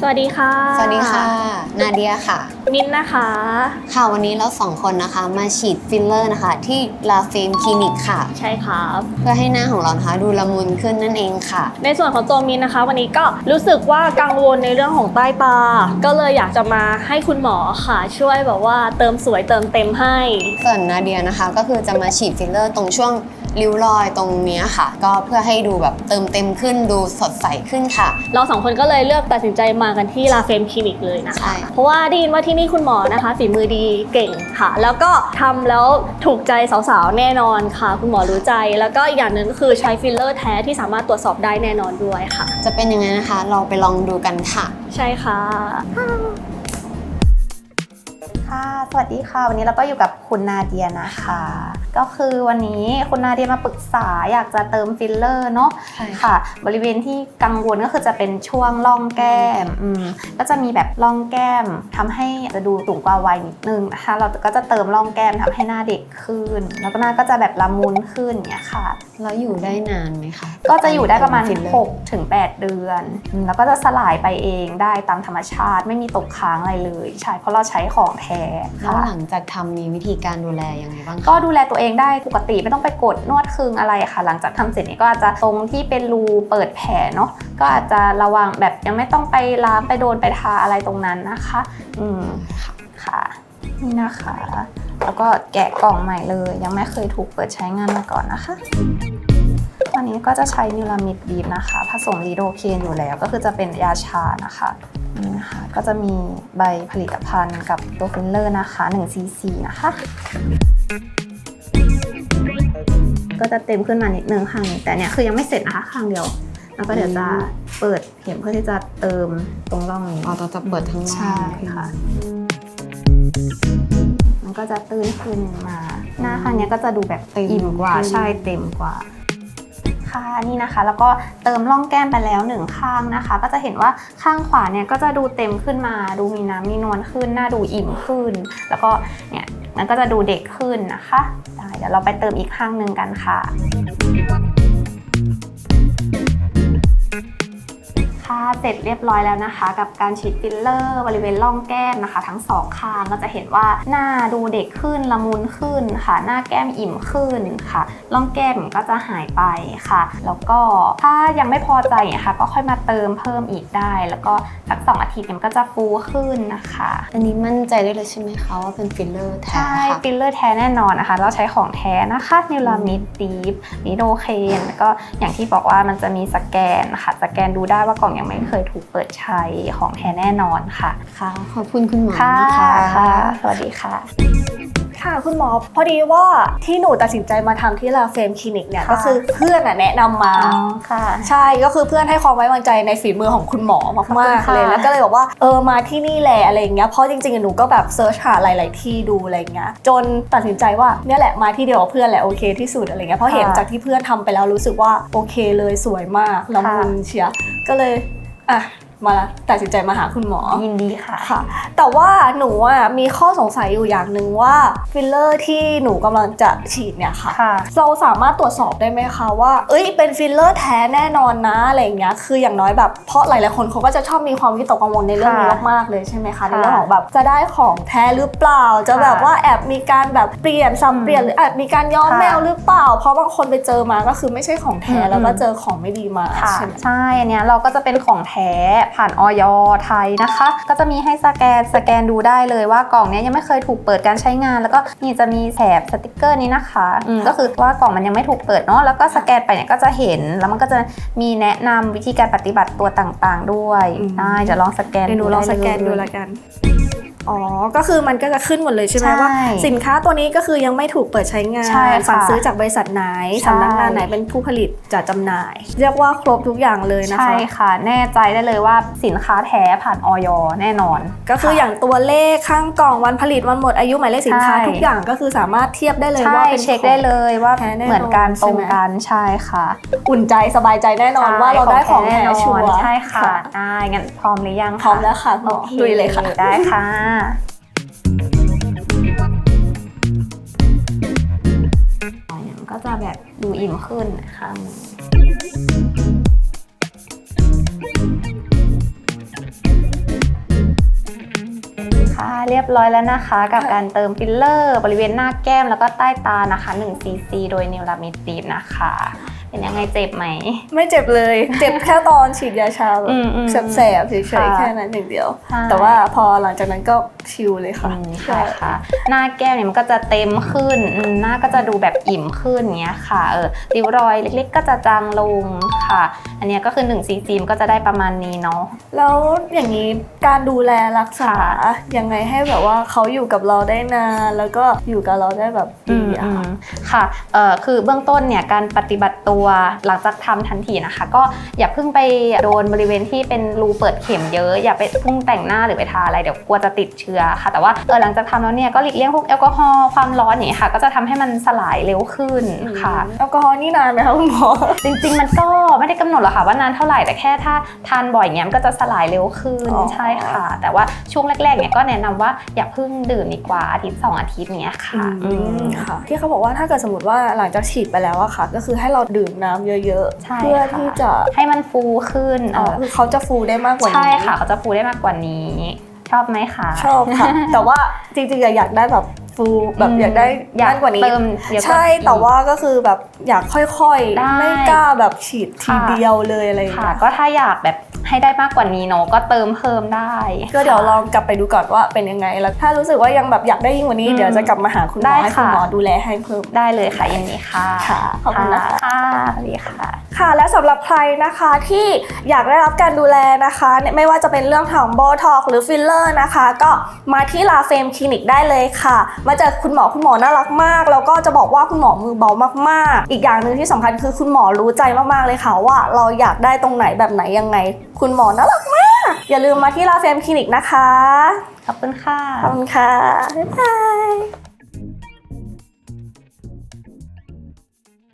สวัสดีค่ะ สวัสดีค่ะ นาเดียค่ะมินนะคะ ค่ะวันนี้เราสองคนนะคะ มาฉีดฟิลเลอร์นะคะ ที่ลาเฟมคลินิกค่ะ ใช่ครับ เพื่อให้หน้าของเรานะคะดูละมุนขึ้นนั่นเองค่ะ ในส่วนของตัวมินนะคะ วันนี้ก็รู้สึกว่ากังวลในเรื่องของใต้ตา ก็เลยอยากจะมาให้คุณหมอค่ะ ช่วยแบบว่าเติมสวยเติมเต็มให้ ส่วนนาเดียนะคะ ก็คือจะมาฉีดฟิลเลอร์ตรงช่วง ริ้วรอยตรงเนี้ยค่ะ ก็เพื่อให้ดูแบบเติมเต็มขึ้นดูสดใสขึ้นค่ะ เราสองคนก็เลยเลือกตัดสินใจมากันที่ลาเฟมคลินิกเลยนะใช่คะ เพราะว่าได้ยินว่าที่นี่คุณหมอนะคะฝีมือดีเก่งค่ะ แล้วก็ทำแล้วถูกใจสาวๆ แน่นอนค่ะ คุณหมอรู้ใจ แล้วก็อีกอย่างหนึ่งก็คือใช้ฟิลเลอร์แท้ที่สามารถตรวจสอบได้แน่นอนด้วยค่ะ จะเป็นยังไงนะคะเราไปลองดูกันค่ะ ใช่ค่ะค่ะ สวัสดีค่ะ วันนี้เราก็อยู่กับคุณนาเดียนะคะ ก็คือวันนี้คุณนาเดียมาปรึกษาอยากจะเติมฟิลเลอร์เนาะใช่ค่ะค่ะ บริเวณที่กังวลก็คือจะเป็นช่วงร่องแก้มอืมก็จะมีแบบร่องแก้มทำให้จะดูสูงกว่าวัยนิดนึงนะคะเราก็จะเติมร่องแก้มทำให้หน้าเด็กขึ้น แล้วก็หน้าก็จะแบบละมุนขึ้นอย่างเนี่ยค่ะแล้วอยู่ได้นานไหมคะก็จะอยู่ได้ประมาณฟิลเลอ6ถึง8เดือนอืมแล้วก็จะสลายไปเองได้ตามธรรมชาติไม่มีตกค้างอะไรเลย ใช่เพราะเราใช้ของแท้แล้วค่ะหลังจากทำมีวิธีการดูแลยังไงบ้างคะก็ดูแลตัวเองได้ปกติไม่ต้องไปกดนวดคึงอะไรค่ะ หลังจากทำเสร็จนี่ก็อาจจะตรงที่เป็นรูเปิดแผลเนาะก็อาจจะระวังแบบยังไม่ต้องไปล้างไปโดนไปทาอะไรตรงนั้นนะคะ อืมค่ะนี่นะคะ แล้วก็แกะกล่องใหม่เลย ยังไม่เคยถูกเปิดใช้งานมาก่อนนะคะวันนี้ก็จะใช้นิวรามิดบีบนะคะ ผสมลีโดเคนอยู่แล้วก็คือจะเป็นยาชานะคะ ก็จะมีใบผลิตภัณฑ์กับตัวฟิลเลอร์นะคะ1 cc นะคะ ก็จะเต็มขึ้นมานิดนึงข้างนี้แต่เนี่ยคือยังไม่เสร็จนะคะข้างเดียว แล้วก็เดี๋ยวจะเปิดเข็มเพื่อที่จะเติมตรงร่องนี้อ๋อเราจะเปิดทั้งรอบใช่ค่ะ มันก็จะตื้นขึ้นมา หน้าข้างเนี้ยก็จะดูแบบอิ่มกว่าใช่เต็มกว่า คะนี่นะคะ แล้วก็เติมร่องแก้มไปแล้วหนึ่งข้างนะคะ ก็จะเห็นว่าข้างขวาเนี่ยก็จะดูเต็มขึ้นมา ดูมีน้ำมีนวลขึ้นหน้าดูอิ่มขึ้น แล้วก็เนี่ยมันก็จะดูเด็กขึ้นนะคะได้เดี๋ยวเราไปเติมอีกข้างหนึ่งกันค่ะ เสร็จเรียบร้อยแล้วนะคะ กับการฉีดฟิลเลอร์บริเวณร่องแก้มนะคะ ทั้งสองข้างก็จะเห็นว่าหน้าดูเด็กขึ้นละมุนขึ้นค่ะ หน้าแก้มอิ่มขึ้นค่ะร่องแก้มก็จะหายไปค่ะ แล้วก็ถ้ายังไม่พอใจเนี่ยค่ะก็ค่อยมาเติมเพิ่มอีกได้ แล้วก็สักสองอาทิตย์เนี่ยมันก็จะฟูขึ้นนะคะ อันนี้มั่นใจได้เลยใช่ไหมคะว่าเป็นฟิลเลอร์แท้ใช่ค่ะฟิลเลอร์แท้แน่นอนนะคะ เราใช้ของแท้นะคะนิวลามิดดีฟนิโดเคนแล้วก็อย่างที่บอกว่ามันจะมีสแกนนะคะสแกนดูได้ว่ากล่องยังไม่เคยถูกเปิดใช้ของแท้แน่นอนค่ะ ค่ะ ขอบคุณคุณหมอค่ะนะคะค่ะ สวัสดีค่ะ ค่ะคุณหมอพอดีว่าที่หนูตัดสินใจมาทำที่ลาเฟมคลินิกเนี่ยค่ะก็คือเพื่อนอะแนะนำมาอ๋อค่ะ ใช่ก็คือเพื่อนให้ความไว้วางใจในฝีมือของคุณหมอขอบมากคุณๆค่ะเลยแล้วก็เลยบอกว่าเออมาที่นี่แหละอะไรอย่างเงี้ยเพราะจริงๆหนูก็แบบเซิร์ชหาหลาย ๆ ที่ดูอะไรเงี้ยจนตัดสินใจว่าเนี่ยแหละมาที่เดียวกับเพื่อนแหละโอเคที่สุดอะไรเงี้ยเพราะเห็นจากที่เพื่อนทำไปแล้วรู้สึกว่าโอเคเลยสวยมากละมุนเชียร์ก็เลย อะ มาตัดสินใจมาหาคุณหมอ ยินดีค่ะค่ะ แต่ว่าหนูอะมีข้อสงสัยอยู่อย่างหนึ่งว่าฟิลเลอร์ที่หนูกำลังจะฉีดเนี่ยค่ะ ค่ะ เราสามารถตรวจสอบได้ไหมคะว่า เอ้ย เป็นฟิลเลอร์แท้แน่นอนนะอะไรอย่างเงี้ย คืออย่างน้อยแบบเพราะหลายๆคนเขาก็จะชอบมีความวิตกกังวลในเรื่องนี้ค่ะมากๆเลยใช่ไหมคะค่ะในเรื่องของแบบจะได้ของแท้หรือเปล่า จะค่ะแบบว่าแอบมีการแบบเปลี่ยนสับเปลี่ยนหรือแอบมีการย้อมค่ะแมวหรือเปล่า เพราะบางคนไปเจอมาก็คือไม่ใช่ของแท้อืม แล้วก็เจอของไม่ดีมาค่ะใช่ไหม ใช่ อันเนี้ยเราก็จะเป็นของแท้ผ่านออยไทยนะคะ ก็จะมีให้สแกนสแกนดูได้เลยว่ากล่องเนี้ยยังไม่เคยถูกเปิดการใช้งาน แล้วก็นี่จะมีแถบสติกเกอร์นี้นะคะอืมก็คือว่ากล่องมันยังไม่ถูกเปิดเนาะแล้วก็สแกนไปเนี่ยก็จะเห็นแล้วมันก็จะมีแนะนำวิธีการปฏิบัติตัวต่างๆ ด้วยอืมได้เดี๋ยวลองสแกนเดี๋ยวหนูลองสแกนดูได้เยละกัน อ๋อ ก็คือมันก็จะขึ้นหมดเลยใช่ไหมใช่ว่า สินค้าตัวนี้ก็คือยังไม่ถูกเปิดใช้งาน ใช่ค่ะสั่งซื้อจากบริษัทไหนใช่ สำนักงานไหนเป็นผู้ผลิตจัดจำหน่าย เรียกว่าครบทุกอย่างเลยนะคะใช่ค่ะ แน่ใจได้เลยว่าสินค้าแท้ผ่านออยแน่นอน ก็คืออย่างตัวเลขข้างกล่องวันผลิตวันหมดอายุหมายเลขสินค้า ใช่ ทุกอย่างก็คือสามารถเทียบได้เลยใช่ว่าเป็นเช็คของ ได้เลยว่าแท้แน่นอนเหมือนกันใช่ตรงไหมกันใช่ค่ะอุ่นใจสบายใจแน่นอนว่าเราได้ของแท้ชัวร์ใช่ค่ะได้งั้นพร้อมหรือยังพร้อมแล้วค่ะหมอโอคลุยเลยค่ะ ได้ค่ะมันก็จะแบบดูอิ่มขึ้นค่ะค่ะเรียบร้อยแล้วนะคะ กับการเติมฟิลเลอร์ บริเวณหน้าแก้มแล้วก็ใต้ตานะคะ1ซีซีโดยนิวรามิดดีฟนะคะ เป็นยังไงเจ็บไหม ไม่เจ็บเลย เจ็บแค่ตอนฉีดยาชาแบบอืมอืมแสบๆเฉยค่ะๆแค่นั้นอย่างเดียว ใช่ แต่ว่าพอหลังจากนั้นก็ชิลเลยค่ะ อืมใช่ค่ะ หน้าแก้มเนี่ยมันก็จะเต็มขึ้นอืมหน้าก็จะดูแบบอิ่มขึ้นเงี้ยค่ะ เออริ้วรอยเล็กๆ ก็จะจางลงค่ะ อันเนี้ยก็คือ1 cc มันก็จะได้ประมาณนี้เนาะ แล้วอย่างนี้การดูแลรักษายังไงให้แบบว่าเขาอยู่กับเราได้นาน แล้วก็อยู่กับเราได้แบบดีอะอืค่ะ ม ค่ะเอ่อคือเบื้องต้นเนี่ยการปฏิบัติตัวหลังจากทำทันทีนะคะ ก็อย่าเพิ่งไปโดนบริเวณที่เป็นรูเปิดเข็มเยอะ อย่าไปเพิ่งแต่งหน้าหรือไปทาอะไรเดี๋ยวกลัวจะติดเชื้อค่ะ แต่ว่าเออหลังจากทำแล้วเนี่ยก็หลีกเลี่ยงพวกแอลกอฮอล์ความร้อนอย่างเงี้ยค่ะ ก็จะทำให้มันสลายเร็วขึ้นค่ะแอลกอฮอล์นี่นานไหมคะคุณหมอจริง ๆ มันก็ไม่ได้กำหนดหรอกค่ะว่านานเท่าไหร่แต่แค่ถ้าทานบ่อยเงี้ยมันก็จะสลายเร็วขึ้นอ๋อใช่ค่ะ แต่ว่าช่วงแรกๆเนี่ยก็แนะนำว่าอย่าเพิ่งดื่มดีกว่าอาทิตย์สองอาทิตย์เนี้ยค่ะอืมอืมค่ะที่เขาบอกว่าถ้าเกิดสมมติว่าหลังจากฉีดไปแล้วอะค่ะ ก็คือให้เราดื่มน้ำเยอะใช่ๆเพื่อค่ะที่จะให้มันฟูขึ้นอ๋อเออคือเขาจะฟูได้มากกว่านี้ใช่ค่ะเขาจะฟูได้มากกว่านี้ ชอบไหมคะชอบค่ะ แต่ว่าจริงๆอะอยากได้แบบฟูแบบอยากได้อยากมากกว่านี้เติมเยอะกว่าใช่อีกแต่ว่าก็คือแบบอยากค่อยได้ๆไม่กล้าแบบฉีดทีค่ะเดียวเลยอะไรอย่างค่ะเงี้ยก็ถ้าอยากแบบ ให้ได้มากกว่านี้เนาะก็เติมเพิ่มได้ก็เดี๋ยวลค่ะองกลับไปดูก่อนว่าเป็นยังไง แล้วถ้ารู้สึกว่ายังแบบอยากได้ยิ่งกว่านี้อืมเดี๋ยวจะกลับมาหาคุณหมได้อให้คุณค่ะหมอดูแลให้เพิ่มได้เลยค่ะยินดีค่ะค่ะขอบคุณนะคะค่ะสวัสดีค่ะค่ะ และสำหรับใครนะคะที่อยากได้รับการดูแลนะคะเนี่ยไม่ว่าจะเป็นเรื่องของโบท็อกหรือฟิลเลอร์นะคะ ก็มาที่ลาเฟมคลินิกได้เลยค่ะ มาเจอคุณหมอคุณหมอน่ารักมาก แล้วก็จะบอกว่าคุณหมอมือเบามาก ๆ อีกอย่างหนึ่งที่สำคัญคือคุณหมอรู้ใจมากๆเลยค่ะว่าเราอยากได้ตรงไหนแบบไหนยังไงคุณหมอน่ารักมาก อย่าลืมมาที่ลาเฟมคลินิกนะคะ ขอบคุณค่ะ ขอบคุณค่ะ บ๊ายบาย